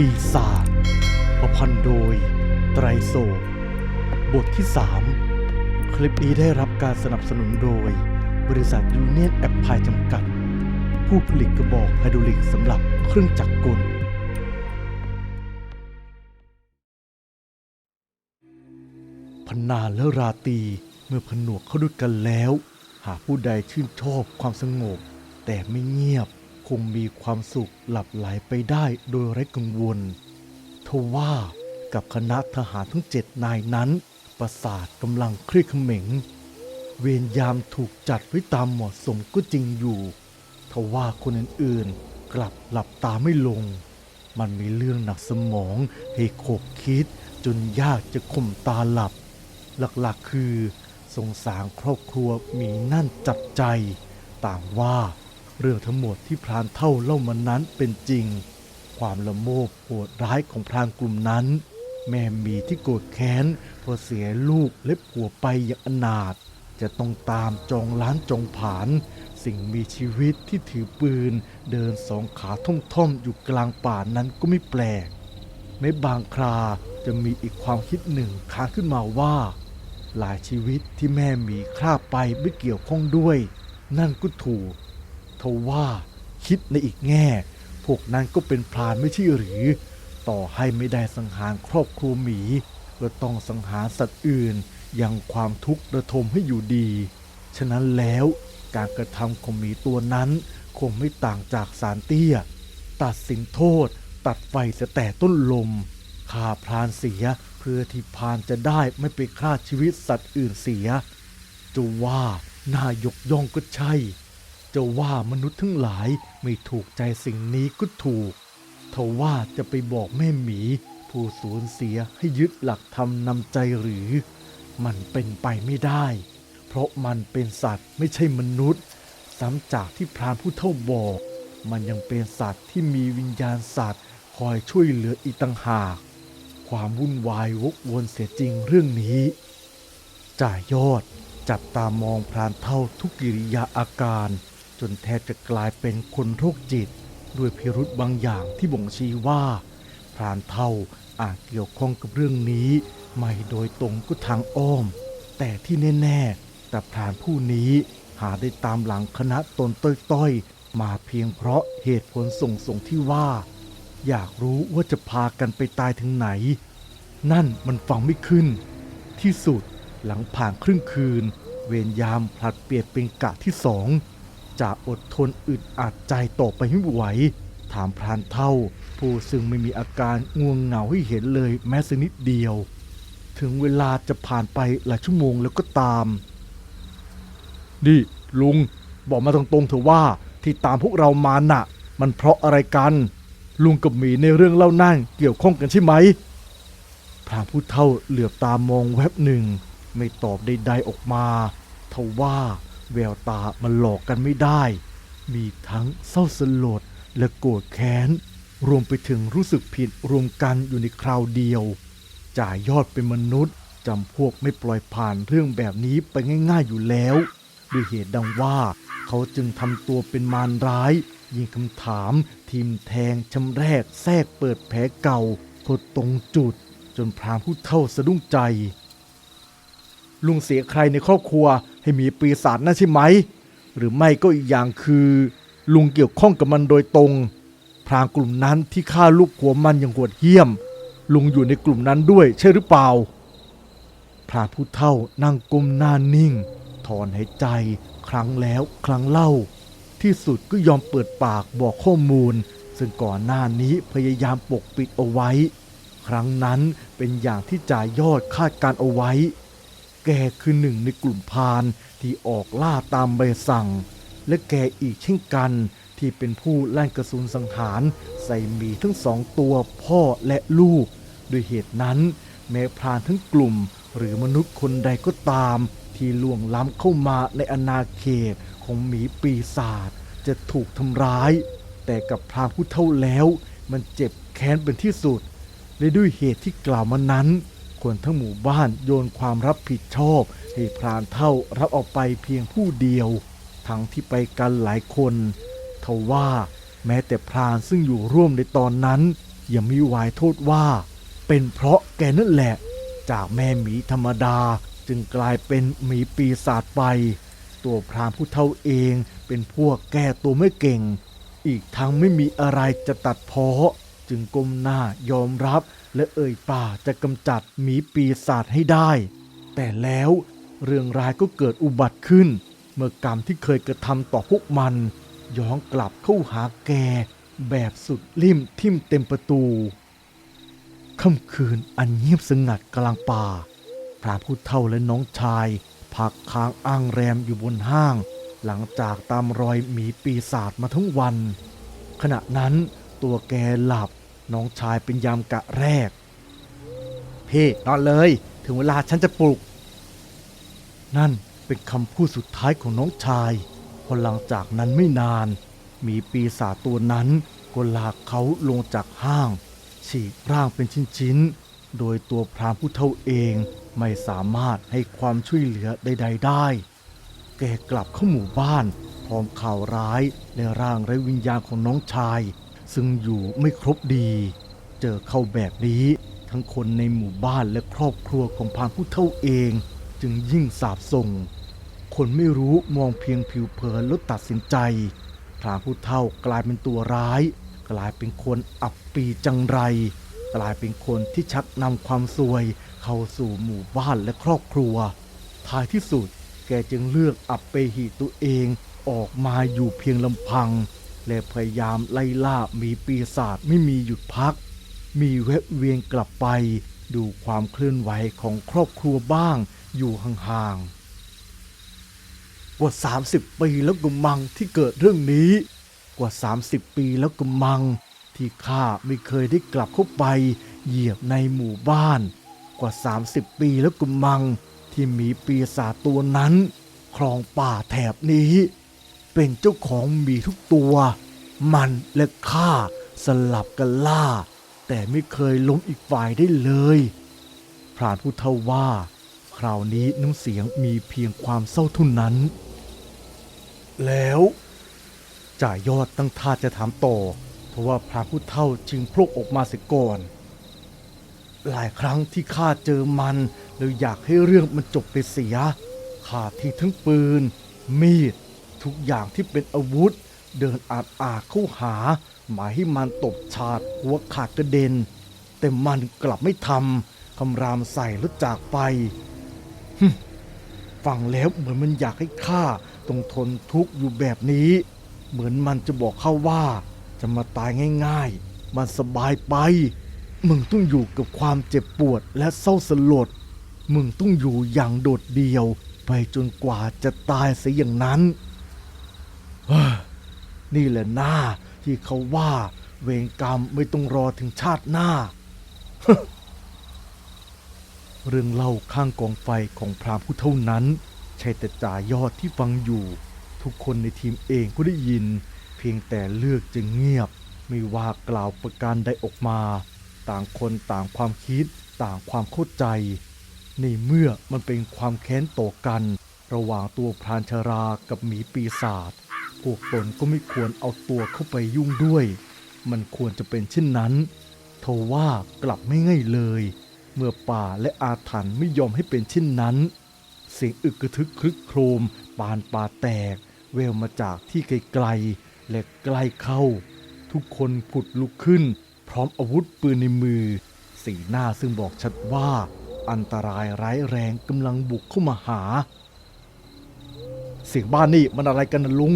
ปีศาจประพันธ์โดย ไตรโศกบทที่ 3 คลิปนี้ได้รับการสนับสนุนโดย บริษัทยูเนียนแอปพายจำกัด ผู้ผลิตกระบอกไฮดรอลิกสำหรับเครื่องจักรกล พนาและราตรีเมื่อผนวกเข้าด้วยกันแล้ว หากผู้ใดชื่นชอบความสงบ แต่ไม่เงียบ คงมีความสุขหลับไหลไปได้โดยไร้กังวลทว่ากับคณะทหารทั้งเจ็ดนายนั้น ประสาทกำลังเครียดเขม็ง เวรยามถูกจัดไว้ตามเหมาะสมก็จริงอยู่ทว่าคนอื่นๆ กลับหลับตาไม่ลง มันมีเรื่องหนักสมองให้ขบคิดจนยากจะข่มตาหลับ หลักๆคือสงสารครอบครัวมีนั่นจับใจ ต่างว่า เรื่องทั้งหมดที่พรานเท่าเล่ามานั้นเป็นจริง ความละโมบโหดร้ายของพรานกลุ่มนั้น แม่มีที่โกรธแค้นเพราะเสียลูกและผัวไปอย่างอนาถจะต้องตามจองล้านจองผาน สิ่งมีชีวิตที่ถือปืน เดินสองขาท่อมๆ อยู่กลางป่านั้นก็ไม่แปลกแม้บางคราจะมีอีกความคิดหนึ่งค้างขึ้นมาว่า หลายชีวิตที่แม่มีฆ่าไปไม่เกี่ยวข้องด้วย นั่นก็ถูก ทว่าคิดในอีกแง่ พวกนั้นก็เป็นพรานไม่ใช่หรือ ต่อให้ไม่ได้สังหารครอบครัวหมี ก็ต้องสังหารสัตว์อื่นยังความทุกข์ระทมให้อยู่ดี ฉะนั้นแล้วการกระทำของหมีตัวนั้น คงไม่ต่างจากสารเตี้ย ตัดสินโทษ ตัดไฟเสียแต่ต้นลมฆ่าพรานเสียเพื่อที่พรานจะได้ไม่ไปฆ่าชีวิตสัตว์อื่นเสีย จะว่าน่ายกย่องก็ใช่ จะว่ามนุษย์ทั้งหลายไม่ถูกใจสิ่งนี้ก็ถูกทว่าจะไปบอกแม่หมี ผู้สูญเสียให้ยึดหลักธรรมนำใจหรือ มันเป็นไปไม่ได้ เพราะมันเป็นสัตว์ไม่ใช่มนุษย์ซ้ำจากที่พรานผู้เท่าบอก มันยังเป็นสัตว์ที่มีวิญญาณสัตว์ คอยช่วยเหลืออีกต่างหาก ความวุ่นวายวกวนเสียจริงเรื่องนี้จ่ายยอดจับตามองพรานเท่าทุกกิริยาอาการ จนแทบจะกลายเป็นคนโรคจิต ด้วยพิรุธบางอย่างที่บ่งชี้ว่า พรานเท่าอาจเกี่ยวข้องกับเรื่องนี้ ไม่โดยตรงก็ทางอ้อม แต่ที่แน่ๆแต่พรานผู้นี้หาได้ตามหลังคณะตนต้อยๆ มาเพียงเพราะเหตุผลส่งส่งที่ว่า อยากรู้ว่าจะพากันไปตายถึงไหน นั่นมันฟังไม่ขึ้น ที่สุดหลังผ่านครึ่งคืน เวรยามผลัดเปลี่ยนเป็นกะที่สอง จะอดทนอึดอัดใจต่อไปไม่ไหว ถามพรานเท่า ผู้ซึ่งไม่มีอาการง่วงเหงาให้เห็นเลยแม้สักนิดเดียว ถึงเวลาจะผ่านไปหลายชั่วโมงแล้วก็ตาม ดิลุง บอกมาตรงๆเถอะว่าที่ตามพวกเรามาน่ะ มันเพราะอะไรกัน ลุงกับหมีในเรื่องเล่านั่นเกี่ยวข้องกันใช่ไหมพรานผู้เฒ่าเหลือบตามองแวบหนึ่ง ไม่ตอบใดๆออกมาทว่า แววตามันหลอกกันไม่ได้ มีทั้งเศร้าสลดและโกรธแค้น รวมไปถึงรู้สึกผิดรวมกันอยู่ในคราวเดียว จ่ายยอดเป็นมนุษย์จำพวกไม่ปล่อยผ่านเรื่องแบบนี้ไปง่ายๆอยู่แล้ว ด้วยเหตุดังว่า เขาจึงทำตัวเป็นมารร้าย ยิงคำถามทีมแทงชำแรกแทรกเปิดแผลเก่าพดตรงจุด จนพรามผู้เท่าสะดุ้งใจ ลุงเสียใครในครอบครัว ให้มีปีศาจนั่นใช่ไหม หรือไม่ก็อีกอย่างคือ ลุงเกี่ยวข้องกับมันโดยตรง พรางกลุ่มนั้นที่ฆ่าลูกผัวมันอย่างโหดเหี้ยม ลุงอยู่ในกลุ่มนั้นด้วยใช่หรือเปล่า พรานผู้เท่านั่งก้มหน้านิ่ง ถอนหายใจ ครั้งแล้วครั้งเล่า ที่สุดก็ยอมเปิดปากบอกข้อมูล ซึ่งก่อนหน้านี้พยายามปกปิดเอาไว้ ครั้งนั้นเป็นอย่างที่จ่ายยอดคาดการเอาไว้ แกคือหนึ่งในกลุ่มพานที่ออกล่าตามใบสั่ง และแกอีกเช่นกันที่เป็นผู้ลั่นกระสุนสังหารใส่หมีทั้งสองตัวพ่อและลูก ด้วยเหตุนั้น แม้พรานทั้งกลุ่ม หรือมนุษย์คนใดก็ตาม ที่ล่วงล้ำเข้ามาในอาณาเขตของหมีปีศาจจะถูกทำร้าย แต่กับพรานผู้เท่าแล้ว มันเจ็บแค้นเป็นที่สุดและด้วยเหตุที่กล่าวมานั้น คนทั้งหมู่บ้านโยนความรับผิดชอบ ให้พรานเท่ารับออกไปเพียงผู้เดียว ทั้งที่ไปกันหลายคนทว่าแม้แต่พรานซึ่งอยู่ร่วมในตอนนั้น ยังมีวายโทษว่า เป็นเพราะแกนั่นแหละ จากแม่หมีธรรมดาจึงกลายเป็นหมีปีศาจไป ตัวพรามผู้เท่าเองเป็นพวกแก้ตัวไม่เก่ง อีกทั้งไม่มีอะไรจะตัดเพ้อจึงก้มหน้ายอมรับ และเอ่ยป่าจะกำจัดหมีปีศาจให้ได้ แต่แล้วเรื่องร้ายก็เกิดอุบัติขึ้น เมื่อกรรมที่เคยกระทำต่อพวกมัน ย้อนกลับเข้าหาแก แบบสุดลิ่มทิ่มเต็มประตูค่ำคืนอันเงียบสงัดกลางป่า พระผู้เฒ่าและน้องชายพักค้างอ้างแรมอยู่บนห้าง หลังจากตามรอยหมีปีศาจมาทั้งวัน ขณะนั้นตัวแกหลับ น้องชายเป็นยามกะแรก พี่นอนเลย ถึงเวลาฉันจะปลุก นั่นเป็นคำพูดสุดท้ายของน้องชายพอหลังจากนั้นไม่นาน มีปีศาจตัวนั้นก็ลากเขาลงจากห้าง ฉีกร่างเป็นชิ้นๆ โดยตัวพรามผู้เท่าเองไม่สามารถให้ความช่วยเหลือใด ๆ ได้ แกกลับเข้าหมู่บ้าน พร้อมข่าวร้ายในร่างและวิญญาณของน้องชาย ซึ่งอยู่ไม่ครบดี เจอเข้าแบบนี้ ทั้งคนในหมู่บ้านและครอบครัวของพานผู้เท่าเอง จึงยิ่งสาบส่ง คนไม่รู้มองเพียงผิวเผินแล้วตัดสินใจพรานผู้เท่ากลายเป็นตัวร้าย กลายเป็นคนอับปีจังไร กลายเป็นคนที่ชักนำความซวย เข้าสู่หมู่บ้านและครอบครัว ท้ายที่สุดแกจึงเลือกอับเปหิตัวเองออกมาอยู่เพียงลำพัง และพยายามไล่ล่ามีปีศาจไม่มีหยุดพัก มีแวะเวียนกลับไป ดูความเคลื่อนไหวของครอบครัวบ้างอยู่ห่างๆ กว่า 30 ปีแล้วกุมังที่เกิดเรื่องนี้ กว่า 30 ปีแล้วกุมัง ที่ข้าไม่เคยได้กลับเข้าไป เหยียบในหมู่บ้าน กว่า 30 ปีแล้วกุมัง ที่มีปีศาจตัวนั้น ครองป่าแถบนี้ เป็นเจ้าของหมีทุกตัว มันและข้าสลับกันล่า แต่ไม่เคยล้มอีกฝ่ายได้เลย พรานผู้เท่าว่า คราวนี้น้ำเสียงมีเพียงความเศร้าท่านั้น แล้วจ่ายยอดตั้งท่าจะถามต่อเพราะว่าพรานผู้เท่าจึงพลุกออกมาเสียก่อน หลายครั้งที่ข้าเจอมันแล้วอยากให้เรื่องมันจบไปเสียข้าทิ้งทั้งปืน มีด ทุกอย่างที่เป็นอาวุธ เดินอาดอาดเข้าหา หมายให้มันตบฉาดหัวขาดกระเด็น แต่มันกลับไม่ทำคำรามใส่แล้วจากไปฟังแล้วเหมือนมันอยากให้ข้าต้องทนทุกข์อยู่แบบนี้ เหมือนมันจะบอกข้าว่า จะมาตายง่ายๆ มันสบายไป มึงต้องอยู่กับความเจ็บปวดและเศร้าสลด มึงต้องอยู่อย่างโดดเดี่ยว ไปจนกว่าจะตายเสียอย่างนั้น นี่แหละหน้าที่เขาว่า เวรกรรมไม่ต้องรอถึงชาติหน้า เรื่องเล่าข้างกองไฟของพรามผู้เท่านั้นใช่แต่จ่ายอดที่ฟังอยู่ ทุกคนในทีมเองก็ได้ยิน เพียงแต่เลือกจะเงียบ ไม่ว่ากล่าวประการใดออกมา ต่างคนต่างความคิดต่างความเข้าใจ ในเมื่อมันเป็นความแค้นต่อกัน ระหว่างตัวพรานชรากับหมีปีศาจ พวกตนก็ไม่ควรเอาตัวเข้าไปยุ่งด้วย มันควรจะเป็นเช่นนั้นทว่ากลับไม่ง่ายเลย เมื่อป่าและอาถรรพ์ไม่ยอมให้เป็นเช่นนั้น เสียงอึกกระทึกคลึกโครม ปานป่าแตกเววมาจากที่ไกลๆและใกล้เข้า ทุกคนผุดลุกขึ้น พร้อมอาวุธปืนในมือ สีหน้าซึ่งบอกชัดว่า อันตรายร้ายแรงกำลังบุกเข้ามาหาเสียงบ้านนี่มันอะไรกันนะลุง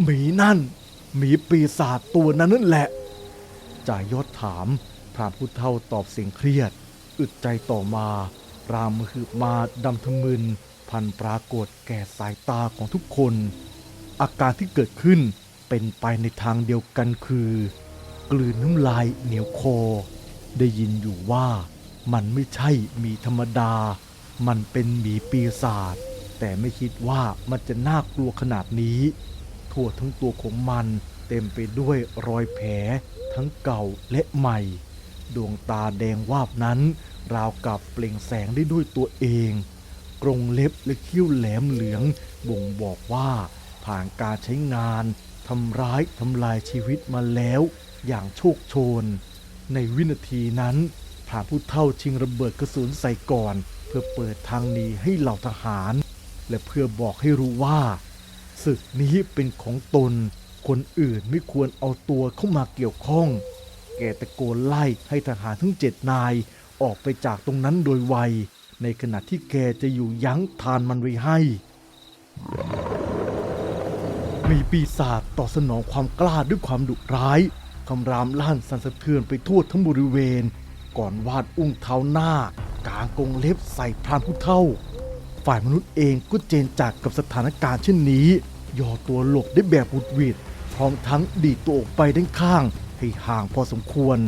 หมีนั่น หมีปีศาจตัวนั้นนั่นแหละจ่ายยศถาม พรามผู้เฒ่าตอบเสียงเครียด อึดใจต่อมา รามมือมาดำทะมึน พันปรากฏแก่สายตาของทุกคน อาการที่เกิดขึ้นเป็นไปในทางเดียวกันคือ กลืนน้ำลายเหนียวคอ ได้ยินอยู่ว่ามันไม่ใช่หมีธรรมดา มันเป็นหมีปีศาจแต่ไม่คิดว่ามันจะน่ากลัวขนาดนี้ ทั่วทั้งตัวของมันเต็มไปด้วยรอยแผลทั้งเก่าและใหม่ ดวงตาแดงวาบนั้น ราวกับเปล่งแสงได้ด้วยตัวเอง กรงเล็บและคิ้วแหลมเหลือง บ่งบอกว่าผ่านการใช้งานทำร้ายทำลายชีวิตมาแล้ว อย่างโชคโชน ในวินาทีนั้นพรานผู้เท่าชิงระเบิดกระสุนใส่ก่อน เพื่อเปิดทางหนีให้เหล่าทหาร และเพื่อบอกให้รู้ว่า ศึกนี้เป็นของตน คนอื่นไม่ควรเอาตัวเข้ามาเกี่ยวข้อง แกตะโกนไล่ให้ทหารทั้งเจ็ดนายออกไปจากตรงนั้นโดยไว ในขณะที่แกจะอยู่ยั้งทานมันไว้ให้ มีปีศาจตอบสนองความกล้าด้วยความดุร้ายคำรามลั่นสั่นสะเทือนไปทั่วทั้งบริเวณ ก่อนวาดอุ้งเท้าหน้า กางกงเล็บใส่พรานผู้เท่า ฝ่ายมนุษย์เองก็เจนจากกับสถานการณ์เช่นนี้ ย่อตัวหลบได้แบบบุดหวิดพร้อมทั้งดีดตัวออกไปด้านข้าง ให้ห่างพอสมควร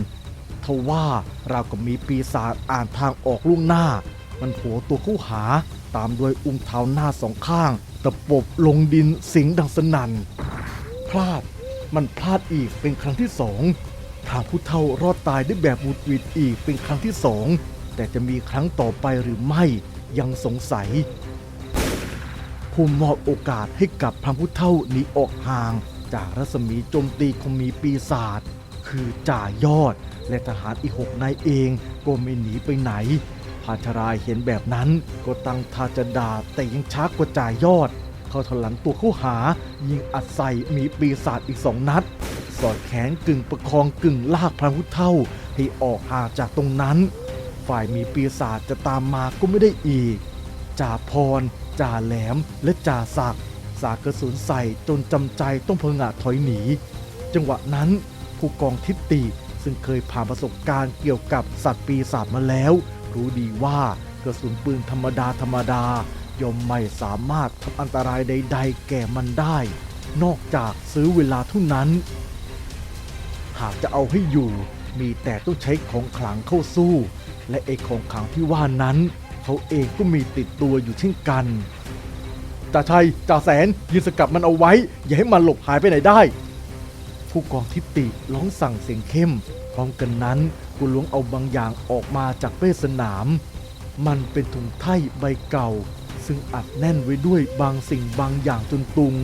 ทว่าเรากับมีปีศาจอ่านทางออกล่วงหน้า มันโผล่ตัวเข้าหาตามด้วยอุ้งเท้าหน้าสองข้างตะปบลงดินสิงดังสนั่นพลาดมันพลาดอีกเป็นครั้งที่สองทางผู้เฒ่ารอดตายได้แบบบุดหวิดอีกเป็นครั้งที่สองแต่จะมีครั้งต่อไปหรือไม่ยังสงสัย ผู้มอบโอกาสให้กับพระผู้เฒ่าหนีออกห่าง จากรัศมีโจมตีของมีปีศาจคือจ่ายอด และทหารอีกหกนายเองก็ไม่หนีไปไหนพาชรายเห็นแบบนั้นก็ตั้งท่าจะด่าแต่ยังช้ากว่าจ่ายอด เขาถลังตัวเข้าหา ยิงอัดใส่มีปีศาจอีกสองนัด สอดแขนกึ่งประคองกึ่งลากพระพุทธเท่าให้ออกห่างจากตรงนั้น ฝ่ายมีปีศาจจะตามมาก็ไม่ได้อีกจ่าพร จ่าแหลมและจ่าศักสาดกระสุนใส่จนจำใจต้องพงะถอยหนี จังหวะนั้นผู้กองทิตติซึ่งเคยผ่านประสบการณ์เกี่ยวกับสัตว์ปีศาจมาแล้ว รู้ดีว่ากระสุนปืนธรรมดาธรรมดาย่อมไม่สามารถทำอันตรายใด ๆ แก่มันได้ นอกจากซื้อเวลาเท่านั้น หากจะเอาให้อยู่ มีแต่ต้องใช้ของขลังเข้าสู้ และไอ้ของขลังที่ว่านั้น เขาเองก็มีติดตัวอยู่เช่นกันจ่าชัยจ่าแสนยืนสกัดมันเอาไว้ อย่าให้มันหลบหายไปไหนได้ ผู้กองทิตติร้องสั่งเสียงเข้ม พร้อมกันนั้นกูล้วงเอาบางอย่างออกมาจากเป้สนาม มันเป็นถุงไถ่ใบเก่า ซึ่งอัดแน่นไว้ด้วยบางสิ่งบางอย่างจนตุง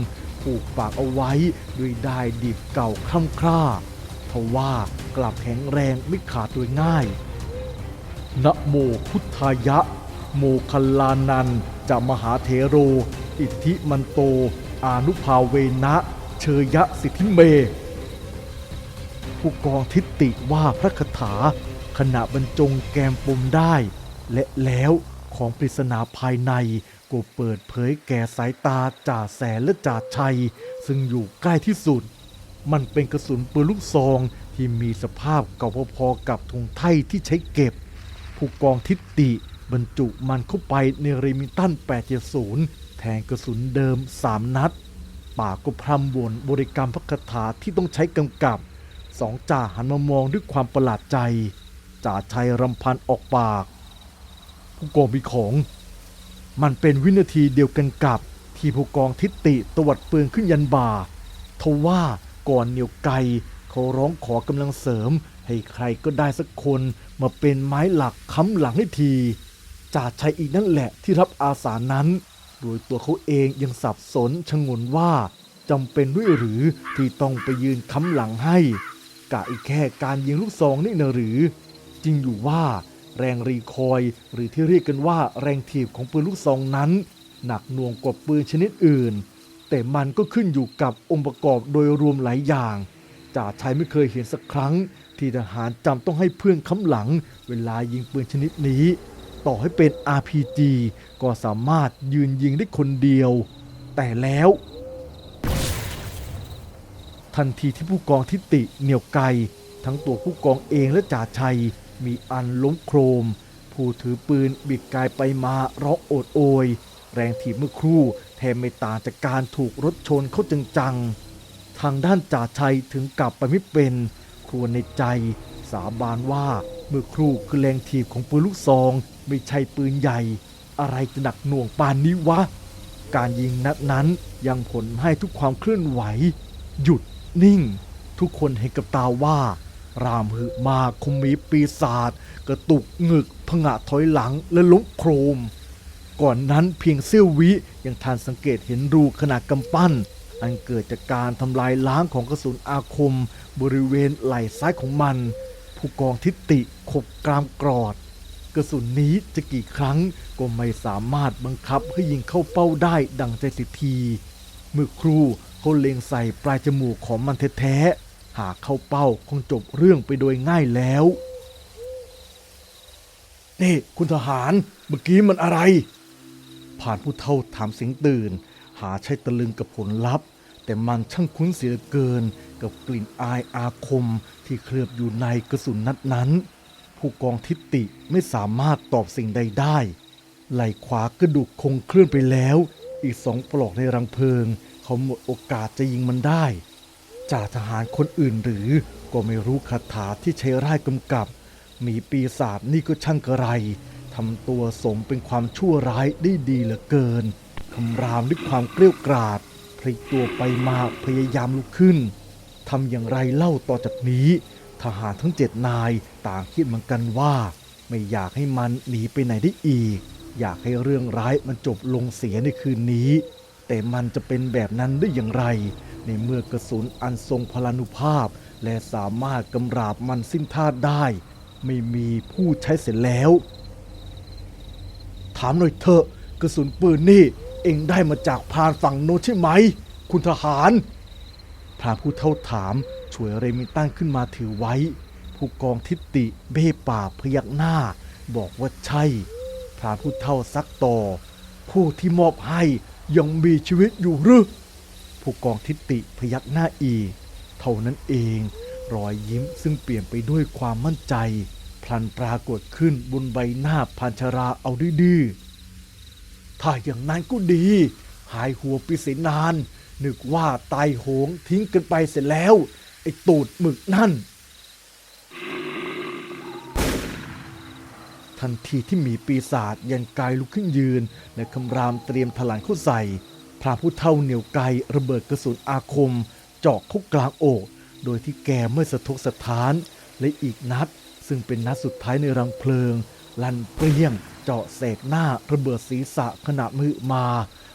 ผูกปากเอาไว้ด้วยด้ายดิบเก่าคล่ำคร่าทว่ากลับแข็งแรงไม่ขาดโดยง่ายนะโมพุทธายะ โมคัลลานันจะมหาเถโร อิทธิมันโต อานุภาเวนะเชยะสิทธิเม ผู้กองทิติว่าพระคาถาขณะบรรจงแกมปมได้ และแล้วของปริศนาภายในก็เปิดเผยแก่สายตาจ่าแสนและจ่าชัย ซึ่งอยู่ใกล้ที่สุด มันเป็นกระสุนปืนลูกซองที่มีสภาพเก่าพอๆกับธงไทยที่ใช้เก็บ ผู้กองทิติ บรรจุมันเข้าไปในเรมิตัน 870 แทงกระสุนเดิม 3 นัดปากก็พรำบ่นบริกรรมพระคาถาที่ต้องใช้กำกับ สองจ่าหันมามองด้วยความประหลาดใจ จ่าชัยรำพันออกปาก ผู้กองมีของ มันเป็นวินาทีเดียวกันกับ ที่ผู้กองทิตติตวัดปืนขึ้นยันบ่าทว่าก่อนเหนียวไกเขาร้องขอกำลังเสริมให้ใครก็ได้สักคนมาเป็นไม้หลักค้ำหลังให้ที จ่าชัยอีกนั่นแหละที่รับอาสานั้น โดยตัวเขาเองยังสับสนชงนว่าจำเป็นด้วยหรือที่ต้องไปยืนค้ำหลังให้ กะอีกแค่การยิงลูกซองนี่นะหรือ จริงอยู่ว่า แรงรีคอยหรือที่เรียกกันว่าแรงถีบของปืนลูกซองนั้น หนักหน่วงกว่าปืนชนิดอื่น แต่มันก็ขึ้นอยู่กับองค์ประกอบโดยรวมหลายอย่างจ่าชัยไม่เคยเห็นสักครั้ง ที่ทหารจำต้องให้เพื่อนค้ำหลัง เวลายิงปืนชนิดนี้ ต่อให้เป็น RPG ก็สามารถยืนยิงได้คนเดียว แต่แล้ว ทันทีที่ผู้กองทิติเหนียวไกลทั้งตัวผู้กองเองและจ่าชัย มีอันล้มโครม ผู้ถือปืนบิดกายไปมาร้องโอดโอย แรงถีบเมื่อครู่แทบไม่ต่างจากการถูกรถชนเข้าจังๆ ทางด้านจ่าชัยถึงกลับไปไม่เป็นครวญในใจสาบานว่า เมื่อครู่คือแรงถีบของปืนลูกซองไม่ใช่ปืนใหญ่ อะไรจะหนักหน่วงปานนี้วะ การยิงนัดนั้นยังผลให้ทุกความเคลื่อนไหว หยุดนิ่ง ทุกคนเห็นกับตาว่า รามหือมาคงมีปีศาจกระตุกงึกผงะถอยหลังและล้มโครม ก่อนนั้นเพียงเสี้ยววิยังทันสังเกตเห็นรูขนาดกำปั้น อันเกิดจากการทำลายล้างของกระสุนอาคม บริเวณไหล่ซ้ายของมัน ผู้กองทิติขบกรามกรอด กระสุนนี้จะกี่ครั้งก็ไม่สามารถบังคับให้ยิงเข้าเป้าได้ดังใจสิทีเมื่อครูเขาเล็งใส่ปลายจมูกของมันแท้ๆหากเข้าเป้าคงจบเรื่องไปโดยง่ายแล้วนี่คุณทหารเมื่อกี้มันอะไร ผ่านผู้เท่าถามเสียงตื่น หาใช่ตะลึงกับผลลัพธ์ แต่มันช่างคุ้นเสียเหลือเกิน กับกลิ่นอายอาคมที่เคลือบอยู่ในกระสุนนัดนั้น ผู้กองทิติไม่สามารถตอบสิ่งใดได้ ไหล่ขวากระดูกคงเคลื่อนไปแล้ว อีกสองปลอกในรังเพลิง เขาหมดโอกาสจะยิงมันได้จ่าทหารคนอื่นหรือก็ไม่รู้คาถาที่ใช้ร่ายกำกับ มีปีศาจนี่ก็ช่างกระไรทำตัวสมเป็นความชั่วร้ายได้ดีเหลือเกินคำรามด้วยความเกลี้ยวกราดพลิกตัวไปมาพยายามลุกขึ้น ทำอย่างไรเล่าต่อจากนี้ ทหารทั้งเจ็ดนายต่างคิดเหมือนกันว่า ไม่อยากให้มันหนีไปไหนได้อีก อยากให้เรื่องร้ายมันจบลงเสียในคืนนี้ แต่มันจะเป็นแบบนั้นได้อย่างไร ในเมื่อกระสุนอันทรงพลานุภาพ และสามารถกำราบมันสิ้นท่าได้ ไม่มีผู้ใช้เสร็จแล้ว ถามหน่อยเถอะกระสุนปืนนี่ เองได้มาจากพานฝั่งโน้นใช่ไหม คุณทหาร พรานผู้เท่าถามช่วยเรมินตันขึ้นมาถือไว้ ผู้กองทิติเบ้ปากพยักหน้า บอกว่าใช่ พรานผู้เท่าซักต่อ ผู้ที่มอบให้ยังมีชีวิตอยู่หรือผู้กองทิติพยักหน้าอีก เท่านั้นเอง รอยยิ้มซึ่งเปลี่ยนไปด้วยความมั่นใจ พลันปรากฏขึ้นบนใบหน้าพันชราเอาดื้อถ้าอย่างนั้นก็ดี หายหัวปเสียนาน นึกว่าตายโหงทิ้งกันไปเสร็จแล้ว ไอ้ตูดหมึกนั่น ทันทีที่หมีปีศาจยันกายลุกขึ้นยืน และคำรามเตรียมถลานเข้าใส่ พระผู้เท่าเหนียวไกระเบิดกระสุนอาคมเจาะเข้ากลางอกโดยที่แกไม่สะทกสะท้าน และอีกนัด ซึ่งเป็นนัดสุดท้ายในรังเพลิง ลั่นเปรี้ยง เจาะเศษหน้าระเบิดศีรษะขณะมือมา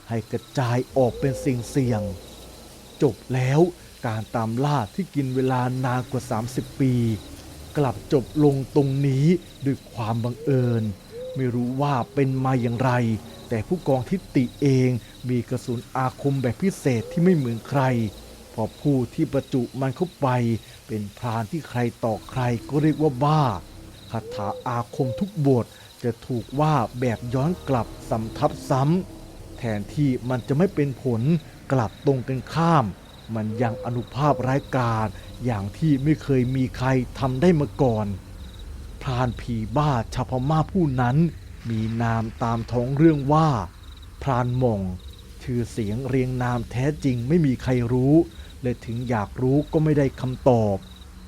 ให้กระจายออกเป็นสิ่งเสี่ยง จบแล้วการตามล่าที่กินเวลานานกว่า 30 ปี กลับจบลงตรงนี้ด้วยความบังเอิญ ไม่รู้ว่าเป็นมาอย่างไร แต่ผู้กองทิติเองมีกระสุนอาคมแบบพิเศษที่ไม่เหมือนใคร พอผู้ที่ประจุมันเข้าไป เป็นพรานที่ใครต่อใครก็เรียกว่าบ้าคาถาอาคมทุกบทจะถูกว่าแบบย้อนกลับสำทับซ้ำ แทนที่มันจะไม่เป็นผลกลับตรงกันข้าม มันยังอนุภาพร้ายกาจอย่างที่ไม่เคยมีใครทำได้มาก่อนพรานผีบ้าชาวพม่าผู้นั้น มีนามตามท้องเรื่องว่า พรานมองชื่อเสียงเรียงนามแท้จริงไม่มีใครรู้และถึงอยากรู้ก็ไม่ได้คำตอบ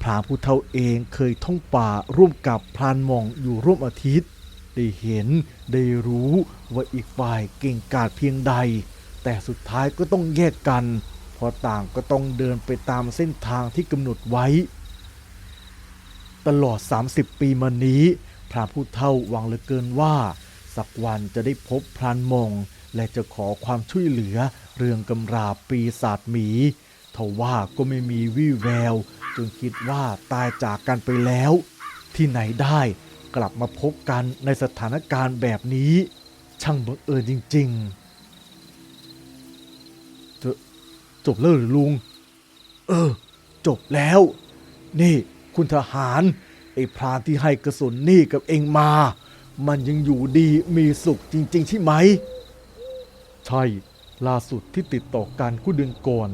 พรานผู้เฒ่าเองเคยท่องป่าร่วมกับพรานมองอยู่ร่วมอาทิตย์ ได้เห็นได้รู้ว่าอีกฝ่ายเก่งกาจเพียงใด แต่สุดท้ายก็ต้องแยกกัน เพราะต่างก็ต้องเดินไปตามเส้นทางที่กำหนดไว้ ตลอด 30 ปีมานี้ พระผู้เฒ่าหวังเหลือเกินว่า สักวันจะได้พบพรานมง และจะขอความช่วยเหลือเรื่องกำราบปีศาจหมีทว่าก็ไม่มีวี่แววจนคิดว่าตายจากกันไปแล้ว ที่ไหนได้ กลับมาพบกันในสถานการณ์แบบนี้ ช่างบังเอิญจริงๆจจบแล้วหรือลุง เออ จบแล้ว นี่ คุณทหารไอ้พรานที่ให้กระสุนนี่กับเองมา มันยังอยู่ดีมีสุขจริง ๆ ใช่ไหม ใช่ ล่าสุดที่ติดต่อกันกู้เดือนก่อน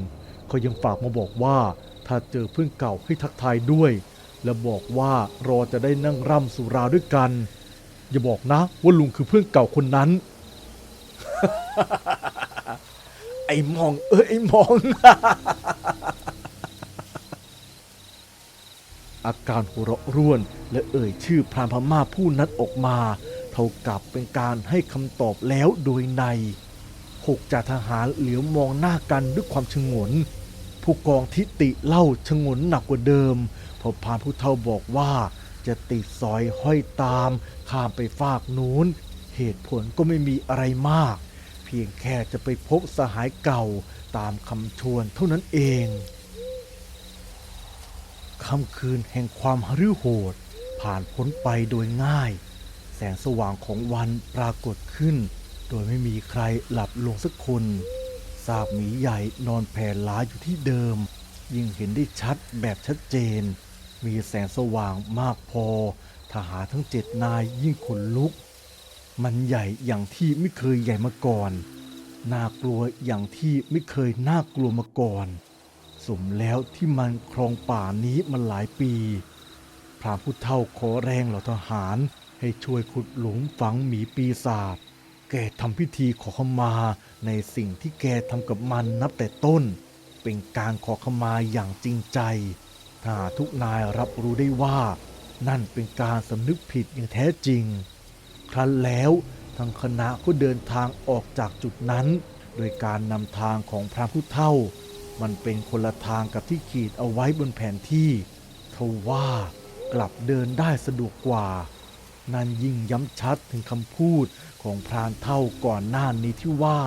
เขายังฝากมาบอกว่า ถ้าเจอเพื่อนเก่าให้ทักทายด้วย และบอกว่ารอจะได้นั่งร่ำสุราด้วยกัน อย่าบอกนะว่าลุงคือเพื่อนเก่าคนนั้น ไอ้มอง เอ้ยไอ้มอง อาการหัวเราะร่วน และเอ่ยชื่อพรานพม่าผู้นั้นออกมา เท่ากับเป็นการให้คำตอบแล้วโดยในหกจ่าทหารเหลียวมองหน้ากันด้วยความชงน ผู้กองทิติเล่าชงนหนักกว่าเดิม พอพานผู้เฒ่าบอกว่าจะติดสอยห้อยตาม ข้ามไปฝากนู้น เหตุผลก็ไม่มีอะไรมาก เพียงแค่จะไปพบสหายเก่าตามคำชวนเท่านั้นเองค่ำคืนแห่งความหฤโหด ผ่านพ้นไปโดยง่าย แสงสว่างของวันปรากฏขึ้น โดยไม่มีใครหลับลงสักคนซากหมีใหญ่นอนแผ่หลาอยู่ที่เดิม ยิ่งเห็นได้ชัดแบบชัดเจน มีแสงสว่างมากพอ ทหารทั้งเจ็ดนายยิ่งขนลุก มันใหญ่อย่างที่ไม่เคยใหญ่มาก่อน น่ากลัวอย่างที่ไม่เคยน่ากลัวมาก่อน สมแล้วที่มันครองป่านี้มาหลายปี พระผู้เฒ่าขอแรงเหล่าทหารให้ช่วยขุดหลุมฝังหมีปีศาจ แกทำพิธีขอขมาในสิ่งที่แกทำกับมันนับแต่ต้น เป็นการขอขมาอย่างจริงใจ ถ้าทุกนายรับรู้ได้ว่า นั่นเป็นการสำนึกผิดอย่างแท้จริง ครั้นแล้วทั้งคณะก็เดินทางออกจากจุดนั้น โดยการนำทางของพระผู้เฒ่า มันเป็นคนละทางกับที่ขีดเอาไว้บนแผนที่ทว่ากลับเดินได้สะดวกกว่า นั่นยิ่งย้ำชัดถึงคำพูดของพรานเท่าก่อนหน้านี้ที่ว่า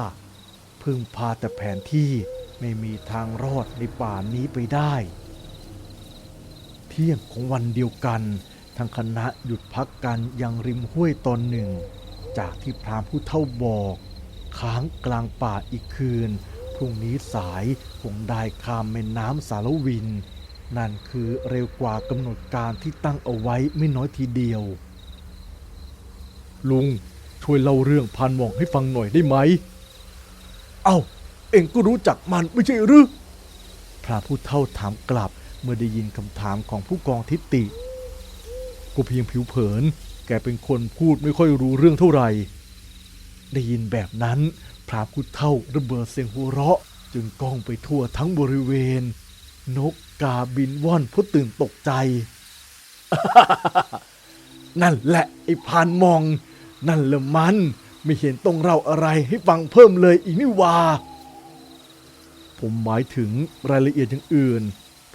พึ่งพาแต่แผนที่ไม่มีทางรอดในป่านี้ไปได้ ที่ยงของวันเดียวกันทั้งคณะหยุดพักกันยังริมห้วยตอนหนึ่ง จากที่พรามผู้เท่าบอก ค้างกลางป่าอีกคืน พรุ่งนี้สายคงได้ข้ามแม่น้ำสารวิน นั่นคือเร็วกว่ากำหนดการที่ตั้งเอาไว้ไม่น้อยทีเดียว ลุงช่วยเล่าเรื่องพันหมองให้ฟังหน่อยได้ไหม เอ้า เอ็งก็รู้จักมันไม่ใช่หรือพระผู้เท่าถามกลับ มื่อได้ยินคำถามของผู้กองทิติก็เพียงผิวเผิน แกเป็นคนพูดไม่ค่อยรู้เรื่องเท่าไหร่ ได้ยินแบบนั้น พระผู้เท่าระเบิดเสียงหัวเราะจึงก้องไปทั่วทั้งบริเวณ นกกาบินว่อนเพราะตื่นตกใจ นั่นแหละไอ้พานมอง นั่นละมัน ไม่เห็นต้องเราอะไรให้ฟังเพิ่มเลยอีนี่วา ผมหมายถึงรายละเอียดอย่างอื่น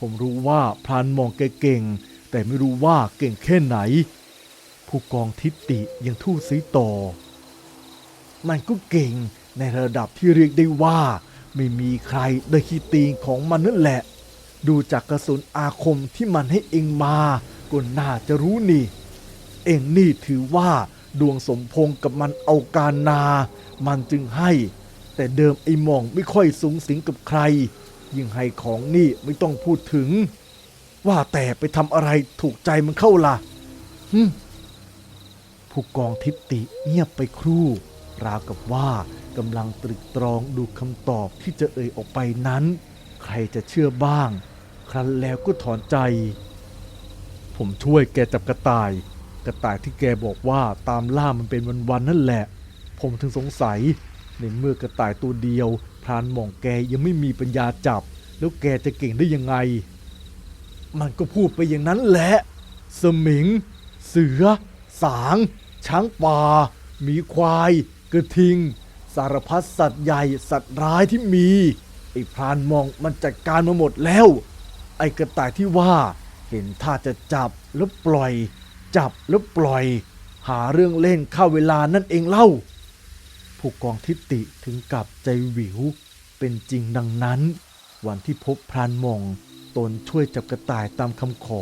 ผมรู้ว่าพรานมองแกเก่ง แต่ไม่รู้ว่าเก่งแค่ไหน ผู้กองทิติยังทู่ซีต่อ มันก็เก่งในระดับที่เรียกได้ว่า ไม่มีใครได้ขีตีนของมันนั่นแหละ ดูจากกระสุนอาคมที่มันให้เองมาก็น่าจะรู้นี่ เองนี่ถือว่าดวงสมพงษ์กับมันเอาการนา มันจึงให้ แต่เดิมไอ้มองไม่ค่อยสูงสิงกับใคร ยิ่งให้ของนี่ไม่ต้องพูดถึง ว่าแต่ไปทำอะไรถูกใจมันเข้าล่ะฮึผู้กองทิติเงียบไปครู่ ราวกับว่ากำลังตรึกตรองดูคำตอบที่จะเอ่ยออกไปนั้น ใครจะเชื่อบ้าง ครั้นแล้วก็ถอนใจ ผมช่วยแกจับกระต่าย กระต่ายที่แกบอกว่าตามล่ามันเป็นวันๆนั่นแหละ ผมถึงสงสัยในเมื่อกระต่ายตัวเดียว พรานหมองแกยังไม่มีปัญญาจับ แล้วแกจะเก่งได้ยังไง มันก็พูดไปอย่างนั้นแหละ สมิง เสือ สาง ช้างป่า มีควาย กระทิง สารพัดสัตว์ใหญ่สัตว์ร้ายที่มี ไอ้พรานมองมันจัดการมาหมดแล้ว ไอ้กระต่ายที่ว่า เห็นท่าจะจับแล้วปล่อย จับแล้วปล่อย หาเรื่องเล่นเข้าเวลานั่นเองเล่า ผู้กองทิติถึงกับใจหวิว เป็นจริงดังนั้น วันที่พบพรานมองตนช่วยจับกระต่ายตามคำขอ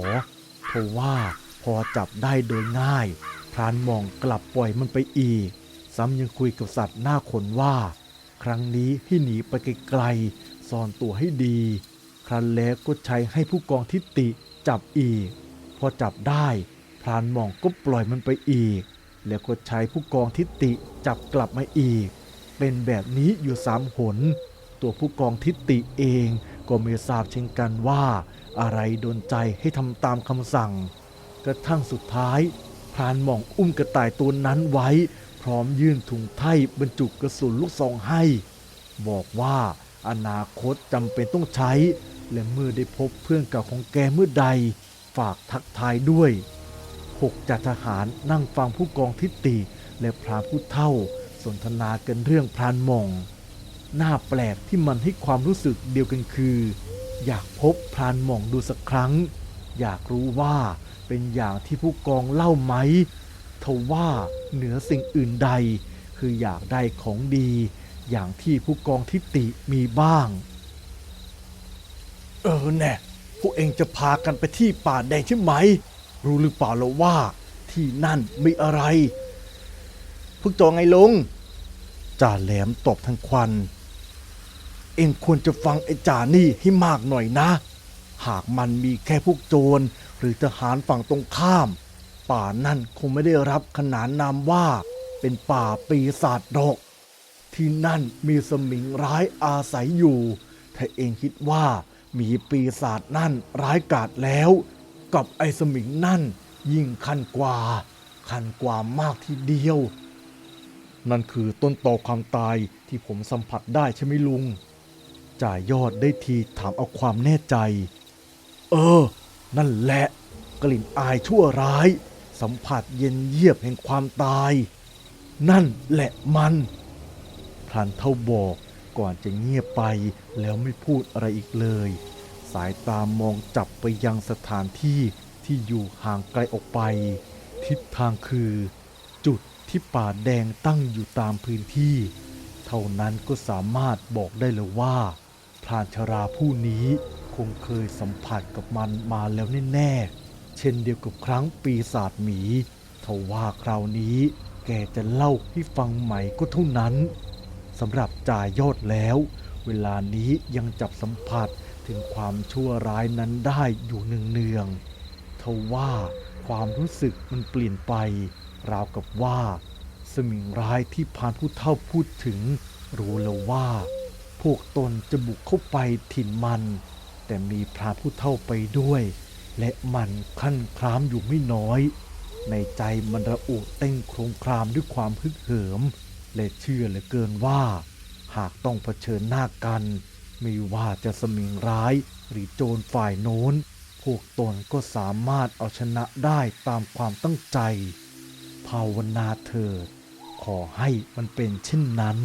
เพราะว่าพอจับได้โดยง่าย พรานมองกลับปล่อยมันไปอีก ซ้ำยังคุยกับสัตว์หน้าขนว่า ครั้งนี้ให้หนีไปไกลๆซ่อนตัวให้ดี ครั้นแล้วก็ใช้ให้ผู้กองทิติจับอีก พอจับได้ พรานมองก็ปล่อยมันไปอีก แล้วก็ใช้ผู้กองทิติจับกลับมาอีก เป็นแบบนี้อยู่สามหน ตัวผู้กองทิติเองก็ไม่ทราบเช่นกันว่า อะไรโดนใจให้ทำตามคำสั่ง กระทั่งสุดท้ายพรานหม่องอุ้มกระต่ายตัวนั้นไว้ พร้อมยื่นถุงไถ่บรรจุกระสุนลูกซองให้ บอกว่าอนาคตจำเป็นต้องใช้ และเมื่อได้พบเพื่อนเก่าของแกเมื่อใด ฝากทักทายด้วย หกจ่าทหารนั่งฟังผู้กองทิติและพรานผู้เฒ่า สนทนากันเรื่องพรานมองหน่าแปลกที่มันให้ความรู้สึกเดียวกันคือ อยากพบพรานหม่องดูสักครั้ง อยากรู้ว่าเป็นอย่างที่ผู้กองเล่าไหมทว่าเหนือสิ่งอื่นใด คืออยากได้ของดี อย่างที่ผู้กองทิติมีบ้าง เออแน่พวกเองจะพากันไปที่ป่าแดงใช่ไหม รู้หรือเปล่าล่ะว่าที่นั่นมีอะไรพวกโจงไงลุงจ่าแหลมตอบทังควัน เองควรจะฟังไอ้จ่านี่ให้มากหน่อยนะ หากมันมีแค่พวกโจร หรือทหารฝั่งตรงข้าม ป่านั่นคงไม่ได้รับขนานนามว่า เป็นป่าปีศาจดอก ที่นั่นมีสมิงร้ายอาศัยอยู่ ถ้าเองคิดว่ามีปีศาจนั่นร้ายกาจแล้ว กับไอ้สมิงนั่นยิ่งคันกว่า คันกว่ามากทีเดียว นั่นคือต้นตอความตายที่ผมสัมผัสได้ใช่ไหมลุง จ่ายยอดได้ทีถามเอาความแน่ใจ เออ นั่นแหละ กลิ่นอายชั่วร้าย สัมผัสเย็นเยียบแห่งความตาย นั่นแหละมันพรานเท่าบอกก่อนจะเงียบไปแล้วไม่พูดอะไรอีกเลย สายตามองจับไปยังสถานที่ที่อยู่ห่างไกลออกไป ทิศทางคือ จุดที่ป่าแดงตั้งอยู่ตามพื้นที่ เท่านั้นก็สามารถบอกได้เลยว่าพรานชราผู้นี้คงเคยสัมผัสกับมันมาแล้วแน่ๆเช่นเดียวกับครั้งปีศาจหมีทว่าคราวนี้แกจะเล่าให้ฟังใหม่ก็เท่านั้นสำหรับจ่ายอดแล้ว เวลานี้ยังจับสัมผัส ถึงความชั่วร้ายนั้นได้อยู่เนืองๆทว่าความรู้สึกมันเปลี่ยนไป ราวกับว่า สมิงร้ายที่พานผู้เฒ่าพูดถึง รู้แล้วว่า พวกตนจะบุกเข้าไปถิ่นมัน แต่มีพรานผู้เฒ่าไปด้วย และมันขั้นครามอยู่ไม่น้อย ในใจมันระอุเต้นโครงครามด้วยความฮึกเหิม และเชื่อเหลือเกินว่า หากต้องเผชิญหน้ากัน ไม่ว่าจะสมิงร้ายหรือโจรฝ่ายโน้น พวกตนก็สามารถเอาชนะได้ตามความตั้งใจ ภาวนาเถิด ขอให้มันเป็นเช่นนั้น